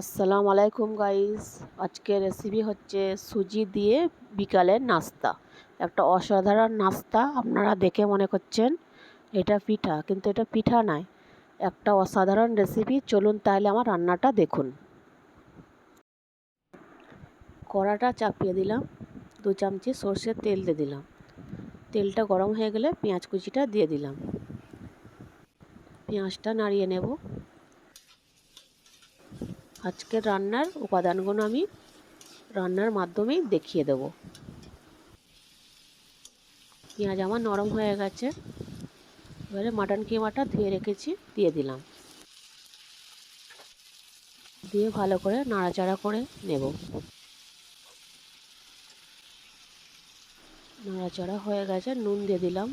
আসসালামু আলাইকুম গাইস আজকের রেসিপি হচ্ছে সুজি দিয়ে বিকালের নাস্তা। একটা অসাধারণ নাস্তা, আপনারা দেখে মনে করছেন এটা পিঠা, কিন্তু এটা পিঠা নয় একটা অসাধারণ রেসিপি চলুন তাহলে আমার রান্নাটা দেখুন। কড়াটা চাপিয়ে দিলাম, দু চামচি সর্ষের তেল দিয়ে দিলাম। তেলটা গরম হয়ে গেলে পেঁয়াজ কুচিটা দিয়ে দিলাম। পেঁয়াজটা নাড়িয়ে নেব। আজকের রান্নার উপাদানগুলো আমি রান্নার মাধ্যমেই দেখিয়ে দেব। পেঁয়াজ আমার নরম হয়ে গেছে। এবারে মাটন কিমাটা ধুয়ে রেখেছি, দিয়ে দিলাম। দিয়ে ভালো করে নাড়াচাড়া করে নেব। নাড়াচাড়া হয়ে গেছে, নুন দিয়ে দিলাম।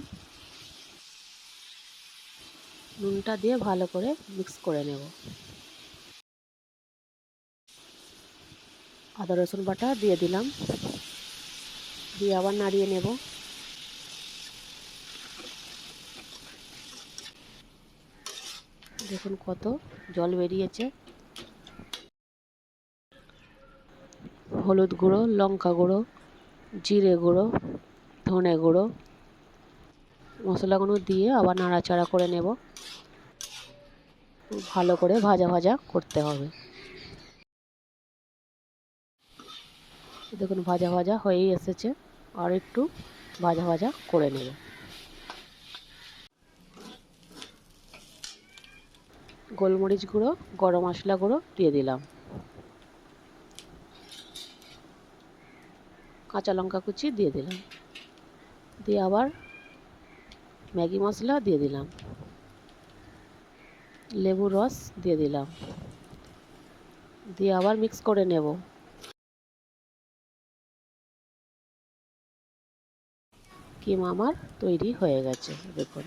নুনটা দিয়ে ভালো করে মিক্স করে নেব। আদা, রসুন বাটা দিয়ে দিলাম। দিয়ে আবার নাড়িয়ে নেব। দেখুন কত জল বেরিয়েছে। হলুদ গুঁড়ো, লঙ্কা গুঁড়ো, জিরে গুঁড়ো, ধনে গুঁড়ো মশলাগুলো দিয়ে আবার নাড়াচাড়া করে নেব। ভালো করে ভাজা ভাজা করতে হবে। দেখুন, ভাজা ভাজা হয়েই এসেছে। আর একটু ভাজা ভাজা করে নেব। গোলমরিচ গুঁড়ো, গরম মশলা গুঁড়ো দিয়ে দিলাম। কাঁচা লঙ্কা কুচি দিয়ে দিলাম। দিয়ে আবার ম্যাগি মশলা দিয়ে দিলাম। লেবুর রস দিয়ে দিলাম। দিয়ে আবার মিক্স করে নেব। কিমা আমার তৈরি হয়ে গেছে, দেখুন।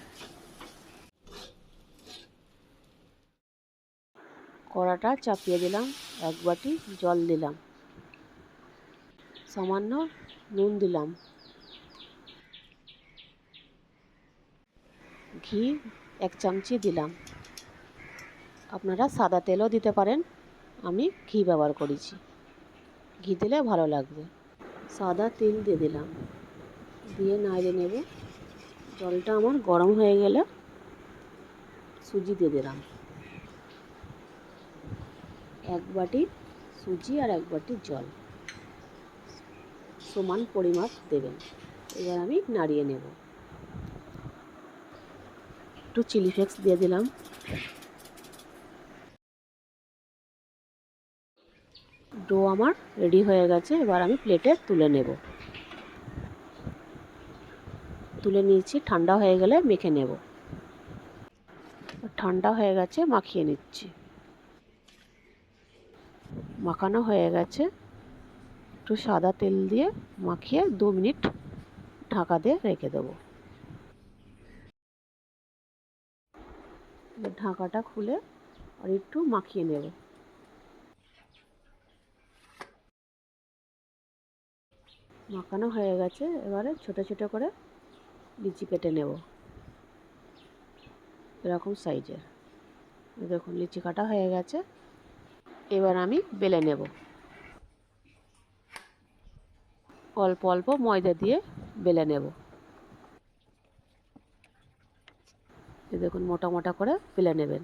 কড়াটা চাপিয়ে দিলাম, এক বাটি জল দিলাম। সামান্য নুন দিলাম। ঘি এক চামচি দিলাম। আপনারা সাদা তেলও দিতে পারেন, আমি ঘি ব্যবহার করেছি। ঘি দিলে ভালো লাগবে। সাদা তেল দিয়ে দিলাম। দিয়ে নাড়িয়ে নেব। জলটা আমার গরম হয়ে গেলে সুজি দিয়ে দিলাম। এক বাটি সুজি আর এক বাটি জল। সমান পরিমাপ দেবেন। এবার আমি নাড়িয়ে নেব। একটু চিলি ফ্লেক্স দিয়ে দিলাম। ডো আমার রেডি হয়ে গেছে। এবার আমি প্লেটে তুলে নেব। তুলে নিয়েছি, ঠান্ডা হয়ে গেলে মেখে নেব। ঠান্ডা হয়ে গেছে, মাখিয়ে নিচ্ছি। মাখানো হয়ে গেছে। একটু সাদা তেল দিয়ে মাখিয়ে দু মিনিট ঢাকা দিয়ে রেখে দেবো। ঢাকাটা খুলে আর একটু মাখিয়ে নেব। মাখানো হয়ে গেছে, এবারে ছোট ছোট করে লিচি কেটে নেব। এরকম সাইজের। দেখুন, লিচি কাটা হয়ে গেছে। এবার আমি বেলে নেব। অল্প অল্প ময়দা দিয়ে বেলে নেব। দেখুন, মোটা মোটা করে বেলে নেবেন।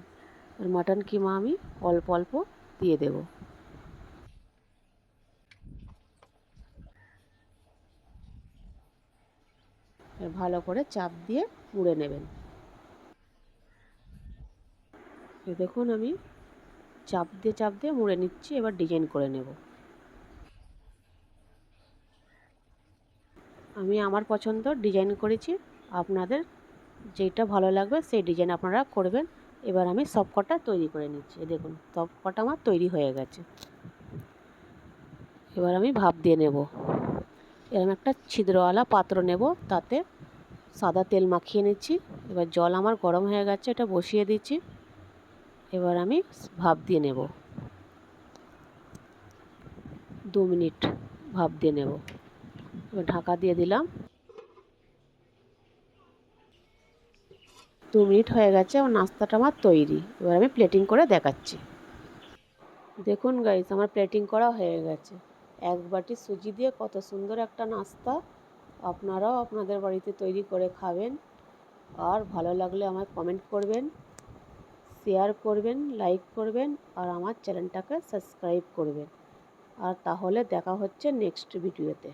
আর মাটন কিমা আমি অল্প অল্প দিয়ে দেব। ভালো করে চাপ দিয়ে মুড়ে নেবেন। দেখুন আমি চাপ দিয়ে চাপ দিয়ে মুড়ে নিচ্ছি, এবার ডিজাইন করে নেব। আমি আমার পছন্দ ডিজাইন করেছি, আপনাদের যেটা ভালো লাগবে সেই ডিজাইন আপনারা করবেন। এবার আমি সব কটা তৈরি করে নিচ্ছি দেখুন সব কটা আমার তৈরি হয়ে গেছে। এবার আমি ভাপ দিয়ে নেব। এরকম একটা ছিদ্রওয়ালা পাত্র নেব, তাতে সাদা তেল মাখিয়ে নিচ্ছি। এবার জল আমার গরম হয়ে গেছে, এটা বসিয়ে দিচ্ছি। এবার আমি ভাপ দিয়ে নেব। দু মিনিট ভাপ দিয়ে নেব। এবার ঢাকা দিয়ে দিলাম। দু মিনিট হয়ে গেছে, আমার নাস্তাটা আমার তৈরি। এবার আমি প্লেটিং করে দেখাচ্ছি। দেখুন গাইস আমার প্লেটিং করা হয়ে গেছে। এক বাটি সুজি দিয়ে কত সুন্দর একটা নাস্তা। আপনারাও আপনাদের বাড়িতে তৈরি করে খাবেন। আর ভালো লাগলে আমার কমেন্ট করবেন শেয়ার করবেন লাইক করবেন, আর আমার চ্যানেলটাকে সাবস্ক্রাইব করবেন। আর তাহলে দেখা হচ্ছে নেক্সট ভিডিওতে